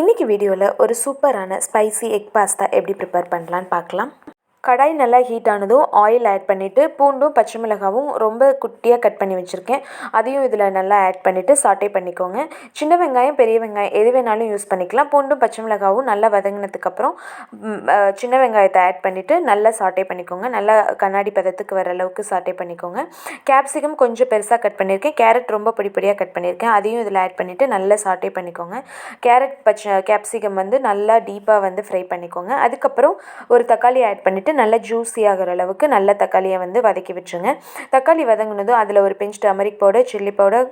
இன்றைக்கி வீடியோவில் ஒரு சூப்பரான ஸ்பைசி எக் பாஸ்தா எப்படி ப்ரிப்பேர் பண்ணலான்னு பார்க்கலாம். கடாய் நல்லா ஹீட் ஆனதும் ஆயில் ஆட் பண்ணிவிட்டு பூண்டும் பச்சை மிளகாவும் ரொம்ப குட்டியாக கட் பண்ணி வச்சுருக்கேன். அதையும் இதில் நல்லா ஆட் பண்ணிவிட்டு சாட்டே பண்ணிக்கோங்க. சின்ன வெங்காயம் பெரிய வெங்காயம் எது வேணாலும் யூஸ் பண்ணிக்கலாம். பூண்டும் பச்சை மிளகாவும் நல்லா வதங்கினதுக்கப்புறம் சின்ன வெங்காயத்தை ஆட் பண்ணிவிட்டு நல்லா சாட்டே பண்ணிக்கோங்க. நல்லா கண்ணாடி பதத்துக்கு வர அளவுக்கு சாட்டே பண்ணிக்கோங்க. கேப்சிகம் கொஞ்சம் பெருசாக கட் பண்ணியிருக்கேன் கேரட் ரொம்ப படிப்படியாக கட் பண்ணியிருக்கேன் அதையும் இதில் ஆட் பண்ணிவிட்டு நல்லா சாட்டே பண்ணிக்கோங்க. கேரட் பச்சை கேப்சிகம் வந்து நல்லா டீப்பாக வந்து ஃப்ரை பண்ணிக்கோங்க. அதுக்கப்புறம் ஒரு தக்காளி ஆட் பண்ணிவிட்டு நல்லா ஜூஸி ஆகிற அளவுக்கு நல்ல தக்காளியை வந்து வதக்கி விட்டுருங்க தக்காளி வதங்கினதும் அதில் ஒரு pinch turmeric powder chilli powder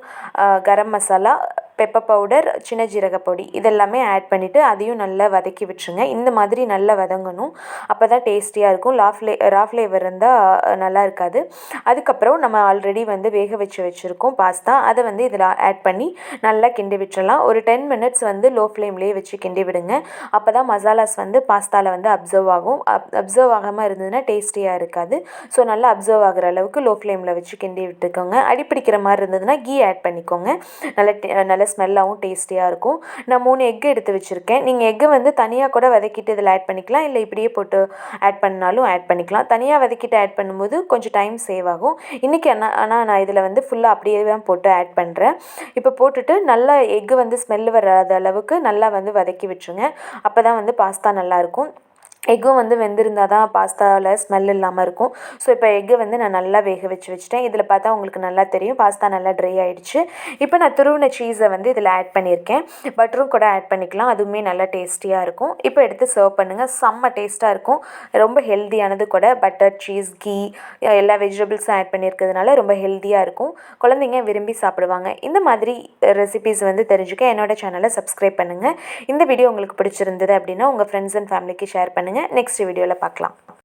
garam masala pepper powder சின்ன ஜீரக பொடி இதெல்லாமே ஆட் பண்ணிவிட்டு அதையும் நல்லா வதக்கி விட்டுருங்க. இந்த மாதிரி நல்லா வதங்கணும். அப்போ தான் டேஸ்டியாக இருக்கும் லா ஃப்ளே ரா ஃப்ளேவர் இருந்தால் நல்லா இருக்காது. அதுக்கப்புறம் நம்ம ஆல்ரெடி வந்து வேக வச்சு வச்சுருக்கோம் பாஸ்தா. அதை வந்து இதில் ஆட் பண்ணி நல்லா கிண்டி விட்டுடலாம் ஒரு டென் மினிட்ஸ் வந்து லோ ஃப்ளேம்லேயே வச்சு கிண்டி விடுங்க. அப்போ தான் மசாலாஸ் வந்து பாஸ்தாவில் வந்து அப்சர்வ் ஆகும். அப் அப்சர்வ் ஆகாமல் இருந்ததுன்னா டேஸ்டியாக இருக்காது. ஸோ நல்லா அப்சர்வ் ஆகிற அளவுக்கு லோ ஃப்ளேமில் வச்சு கிண்டி விட்டுக்கோங்க. அடி பிடிக்கிற மாதிரி இருந்ததுன்னா கீ ஆட் பண்ணிக்கோங்க. நல்ல டே- நல்ல ஸ்மெல்லாகவும் டேஸ்டியாக இருக்கும். நான் மூணு எக் எடுத்து வச்சுருக்கேன். நீங்கள் எக்கை வந்து தனியாக கூட வதக்கிட்டு இதில் ஆட் பண்ணிக்கலாம். இல்லை இப்படியே போட்டு ஆட் பண்ணாலும் ஆட் பண்ணிக்கலாம். தனியாக வதக்கிட்டு ஆட் பண்ணும்போது கொஞ்சம் டைம் சேவ் ஆகும். இன்றைக்கி ஆனால் ஆனால் நான் இதில் வந்து ஃபுல்லாக அப்படியே தான் போட்டு ஆட் பண்ணுறேன் இப்போ போட்டுட்டு நல்லா எக்கு வந்து ஸ்மெல் வராத அளவுக்கு நல்லா வந்து வதக்கி விட்டுருங்க அப்போ தான் வந்து பாஸ்தா நல்லாயிருக்கும் எக்கும் வந்து வெந்திருந்தால் தான் பாஸ்தாவில் ஸ்மெல் இல்லாமல் இருக்கும். ஸோ இப்போ எக்கை வந்து நான் நல்லா வேக வச்சு வச்சுட்டேன். இதில் பார்த்தா உங்களுக்கு நல்லா தெரியும். பாஸ்தா நல்லா ட்ரை ஆகிடுச்சு இப்போ நான் துருவின சீஸை வந்து இதில் ஆட் பண்ணியிருக்கேன். பட்டரும் கூட ஆட் பண்ணிக்கலாம். அதுவுமே நல்லா டேஸ்டியாக இருக்கும். இப்போ எடுத்து சர்வ் பண்ணுங்கள் செம்ம டேஸ்ட்டாக இருக்கும். ரொம்ப ஹெல்த்தியானது கூட. பட்டர் சீஸ் கீ எல்லா வெஜிடபிள்ஸும் ஆட் பண்ணியிருக்கிறதுனால ரொம்ப ஹெல்த்தியாக இருக்கும். குழந்தைங்க விரும்பி சாப்பிடுவாங்க. இந்த மாதிரி ரெசிபிஸ் வந்து தெரிஞ்சுக்க என்னோடய சேனலை சப்ஸ்கிரைப் பண்ணுங்கள் இந்த வீடியோ உங்களுக்கு பிடிச்சிருந்தது அப்படின்னா உங்கள் ஃப்ரெண்ட்ஸ் அண்ட் ஃபேமிலிக்கு ஷேர் பண்ணுங்கள் பண்ணுங்கள் நெக்ஸ்ட் வீடியோவில் பார்க்கலாம்.